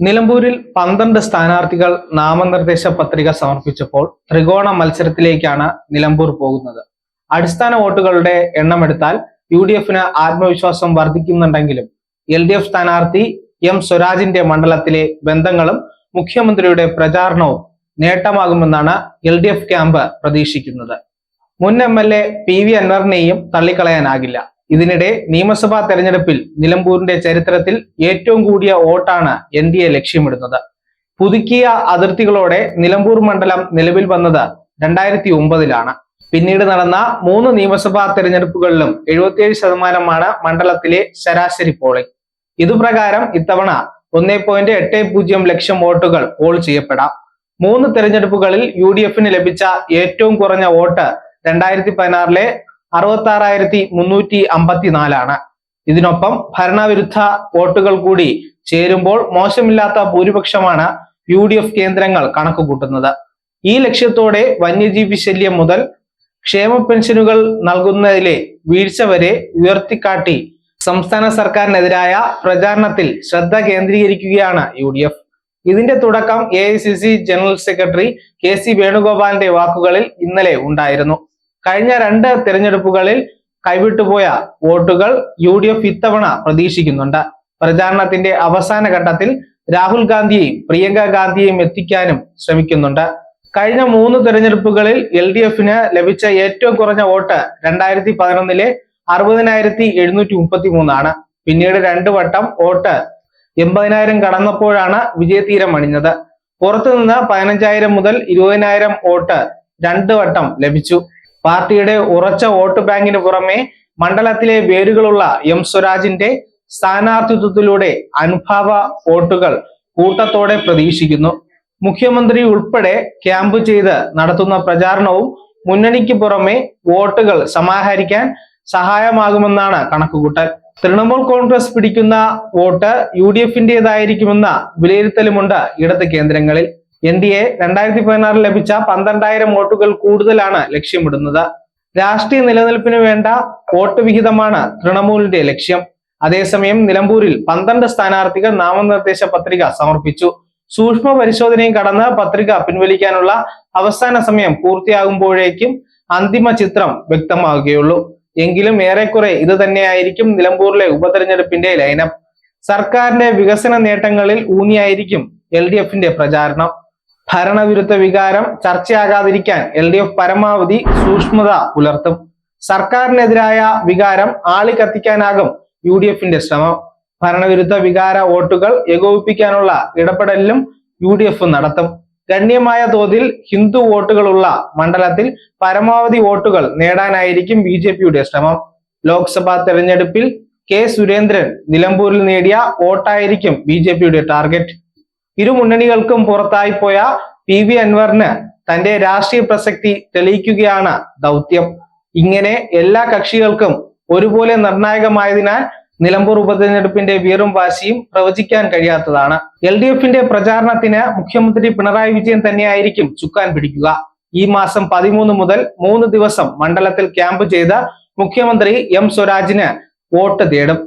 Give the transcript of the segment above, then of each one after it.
നിലമ്പൂരിൽ പന്ത്രണ്ട് സ്ഥാനാർത്ഥികൾ നാമനിർദ്ദേശ പത്രിക സമർപ്പിച്ചപ്പോൾ ത്രികോണ മത്സരത്തിലേക്കാണ് നിലമ്പൂർ പോകുന്നത്. അടിസ്ഥാന വോട്ടുകളുടെ എണ്ണമെടുത്താൽ യു ഡി എഫിന് ആത്മവിശ്വാസം വർദ്ധിക്കുന്നുണ്ടെങ്കിലും എൽ ഡി എഫ് സ്ഥാനാർത്ഥി എം സ്വരാജിന്റെ മണ്ഡലത്തിലെ ബന്ധങ്ങളും മുഖ്യമന്ത്രിയുടെ പ്രചാരണവും നേട്ടമാകുമെന്നാണ് എൽ ഡി എഫ് ക്യാമ്പ് പ്രതീക്ഷിക്കുന്നത്. മുൻ M L A P V അൻവറിനെയും തള്ളിക്കളയാനാകില്ല. ഇതിനിടെ നിയമസഭാ തെരഞ്ഞെടുപ്പിൽ നിലമ്പൂരിന്റെ ചരിത്രത്തിൽ ഏറ്റവും കൂടിയ വോട്ടാണ് എൻ ഡി എ ലക്ഷ്യമിടുന്നത്. പുതുക്കിയ അതിർത്തികളോടെ നിലമ്പൂർ മണ്ഡലം നിലവിൽ വന്നത് രണ്ടായിരത്തി ഒമ്പതിലാണ് പിന്നീട് നടന്ന മൂന്ന് നിയമസഭാ തെരഞ്ഞെടുപ്പുകളിലും എഴുപത്തിയേഴ് ശതമാനമാണ് മണ്ഡലത്തിലെ ശരാശരി പോളിംഗ്. ഇതുപ്രകാരം ഇത്തവണ ഒന്നേ പോയിന്റ് എട്ട് പൂജ്യം ലക്ഷം വോട്ടുകൾ പോൾ ചെയ്യപ്പെടാം. മൂന്ന് തെരഞ്ഞെടുപ്പുകളിൽ യു ഡി എഫിന് ലഭിച്ച ഏറ്റവും കുറഞ്ഞ വോട്ട് രണ്ടായിരത്തി പതിനാറിലെ അറുപത്തി ആറായിരത്തി മുന്നൂറ്റി അമ്പത്തിനാലാണ് ഇതിനൊപ്പം ഭരണവിരുദ്ധ വോട്ടുകൾ കൂടി ചേരുമ്പോൾ മോശമില്ലാത്ത ഭൂരിപക്ഷമാണ് യു ഡി എഫ് കേന്ദ്രങ്ങൾ കണക്കുകൂട്ടുന്നത്. ഈ ലക്ഷ്യത്തോടെ വന്യജീവി ശല്യം മുതൽ ക്ഷേമ പെൻഷനുകൾ നൽകുന്നതിലെ വീഴ്ച വരെ ഉയർത്തിക്കാട്ടി സംസ്ഥാന സർക്കാരിനെതിരായ പ്രചാരണത്തിൽ ശ്രദ്ധ കേന്ദ്രീകരിക്കുകയാണ് യു ഡി എഫ് ഇതിന്റെ തുടക്കം A I C C general secretary K C വേണുഗോപാലിന്റെ വാക്കുകളിൽ ഇന്നലെ ഉണ്ടായിരുന്നു. കഴിഞ്ഞ രണ്ട് തിരഞ്ഞെടുപ്പുകളിൽ കൈവിട്ടുപോയ വോട്ടുകൾ യു ഡി എഫ് ഇത്തവണ പ്രതീക്ഷിക്കുന്നുണ്ട്. പ്രചാരണത്തിന്റെ അവസാന ഘട്ടത്തിൽ രാഹുൽ ഗാന്ധിയെയും പ്രിയങ്ക ഗാന്ധിയെയും എത്തിക്കാനും ശ്രമിക്കുന്നുണ്ട്. കഴിഞ്ഞ മൂന്ന് തെരഞ്ഞെടുപ്പുകളിൽ എൽ ഡി എഫിന് ലഭിച്ച ഏറ്റവും കുറഞ്ഞ വോട്ട് രണ്ടായിരത്തി പതിനൊന്നിലെ അറുപതിനായിരത്തി എഴുന്നൂറ്റി മുപ്പത്തി മൂന്നാണ് പിന്നീട് രണ്ടു വട്ടം വോട്ട് എൺപതിനായിരം കടന്നപ്പോഴാണ് വിജയതീരം അണിഞ്ഞത്. പുറത്തുനിന്ന് പതിനഞ്ചായിരം മുതൽ ഇരുപതിനായിരം വോട്ട് രണ്ടു വട്ടം ലഭിച്ചു. പാർട്ടിയുടെ ഉറച്ച വോട്ട് ബാങ്കിന് പുറമെ മണ്ഡലത്തിലെ വേരുകളുള്ള എം സ്വരാജിന്റെ സ്ഥാനാർത്ഥിത്വത്തിലൂടെ അനുഭാവ വോട്ടുകൾ കൂട്ടത്തോടെ പ്രതീക്ഷിക്കുന്നു. മുഖ്യമന്ത്രി ഉൾപ്പെടെ ക്യാമ്പ് ചെയ്ത് നടത്തുന്ന പ്രചാരണവും മുന്നണിക്ക് പുറമെ വോട്ടുകൾ സമാഹരിക്കാൻ സഹായമാകുമെന്നാണ് കണക്കുകൂട്ടൽ. തൃണമൂൽ കോൺഗ്രസ് പിടിക്കുന്ന വോട്ട് യു ഡി എഫിന്റേതായിരിക്കുമെന്ന വിലയിരുത്തലുമുണ്ട് ഇടത് കേന്ദ്രങ്ങളിൽ. എൻ ഡി എ രണ്ടായിരത്തി പതിനാറിൽ ലഭിച്ച പന്ത്രണ്ടായിരം വോട്ടുകൾ കൂടുതലാണ് ലക്ഷ്യമിടുന്നത്. രാഷ്ട്രീയ നിലനിൽപ്പിന് വേണ്ട വോട്ട് വിഹിതമാണ് തൃണമൂലിന്റെ ലക്ഷ്യം. അതേസമയം നിലമ്പൂരിൽ പന്ത്രണ്ട് സ്ഥാനാർത്ഥികൾ നാമനിർദ്ദേശ പത്രിക സമർപ്പിച്ചു. സൂക്ഷ്മ പരിശോധനയും കടന്ന് പത്രിക പിൻവലിക്കാനുള്ള അവസാന സമയം പൂർത്തിയാകുമ്പോഴേക്കും അന്തിമ ചിത്രം വ്യക്തമാവുകയുള്ളൂ. എങ്കിലും ഏറെക്കുറെ ഇത് തന്നെയായിരിക്കും നിലമ്പൂരിലെ ഉപതെരഞ്ഞെടുപ്പിന്റെ ലൈനപ്പ് സർക്കാരിന്റെ വികസന നേട്ടങ്ങളിൽ ഊന്നിയായിരിക്കും എൽ പ്രചാരണം. ഭരണവിരുദ്ധ വികാരം ചർച്ചയാകാതിരിക്കാൻ എൽ ഡി എഫ് പരമാവധി സൂക്ഷ്മത പുലർത്തും. സർക്കാരിനെതിരായ വികാരം ആളിക്കത്തിക്കാനാകും യു ഡി എഫിന്റെ ശ്രമം. ഭരണവിരുദ്ധ വികാര വോട്ടുകൾ ഏകോപിപ്പിക്കാനുള്ള ഇടപെടലിലും യു ഡി എഫ് നടത്തും. ഗണ്യമായ തോതിൽ ഹിന്ദു വോട്ടുകളുള്ള മണ്ഡലത്തിൽ പരമാവധി വോട്ടുകൾ നേടാനായിരിക്കും ബി ജെ പിയുടെ ശ്രമം. ലോക്സഭാ തെരഞ്ഞെടുപ്പിൽ കെ സുരേന്ദ്രൻ നിലമ്പൂരിൽ നേടിയ വോട്ടായിരിക്കും ബി ജെ പിയുടെ ടാർഗറ്റ്. ഇരു മുന്നണികൾക്കും പുറത്തായി പോയ പി വി അൻവറിന് തന്റെ രാഷ്ട്രീയ പ്രസക്തി തെളിയിക്കുകയാണ് ദൗത്യം. ഇങ്ങനെ എല്ലാ കക്ഷികൾക്കും ഒരുപോലെ നിർണായകമായതിനാൽ നിലമ്പൂർ ഉപതെരഞ്ഞെടുപ്പിന്റെ വീറും വാശിയും പ്രവചിക്കാൻ കഴിയാത്തതാണ്. എൽ ഡി എഫിന്റെ പ്രചാരണത്തിന് മുഖ്യമന്ത്രി പിണറായി വിജയൻ തന്നെയായിരിക്കും ചുക്കാൻ പിടിക്കുക. ഈ മാസം പതിമൂന്ന് മുതൽ മൂന്ന് ദിവസം മണ്ഡലത്തിൽ ക്യാമ്പ് ചെയ്ത മുഖ്യമന്ത്രി എം സ്വരാജിന് വോട്ട് തേടും.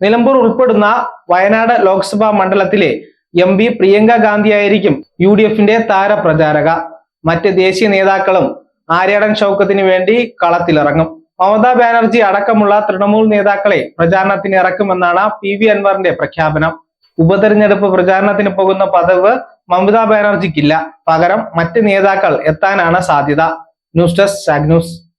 നിലമ്പൂർ ഉൾപ്പെടുന്ന വയനാട് ലോക്സഭാ മണ്ഡലത്തിലെ എം പി പ്രിയങ്ക ഗാന്ധിയായിരിക്കും യു ഡി എഫിന്റെ താരപ്രചാരക. മറ്റ് ദേശീയ നേതാക്കളും ആര്യാടൻ ഷൗക്കത്തിന് വേണ്ടി കളത്തിലിറങ്ങും. മമതാ ബാനർജി അടക്കമുള്ള തൃണമൂൽ നേതാക്കളെ പ്രചാരണത്തിന് ഇറക്കുമെന്നാണ് പി വി അൻവറിന്റെ പ്രഖ്യാപനം. ഉപതെരഞ്ഞെടുപ്പ് പ്രചാരണത്തിന് പോകുന്ന പദവ് മമതാ ബാനർജിക്കില്ല. പകരം മറ്റ് നേതാക്കൾ എത്താനാണ് സാധ്യത. News desk Sag News.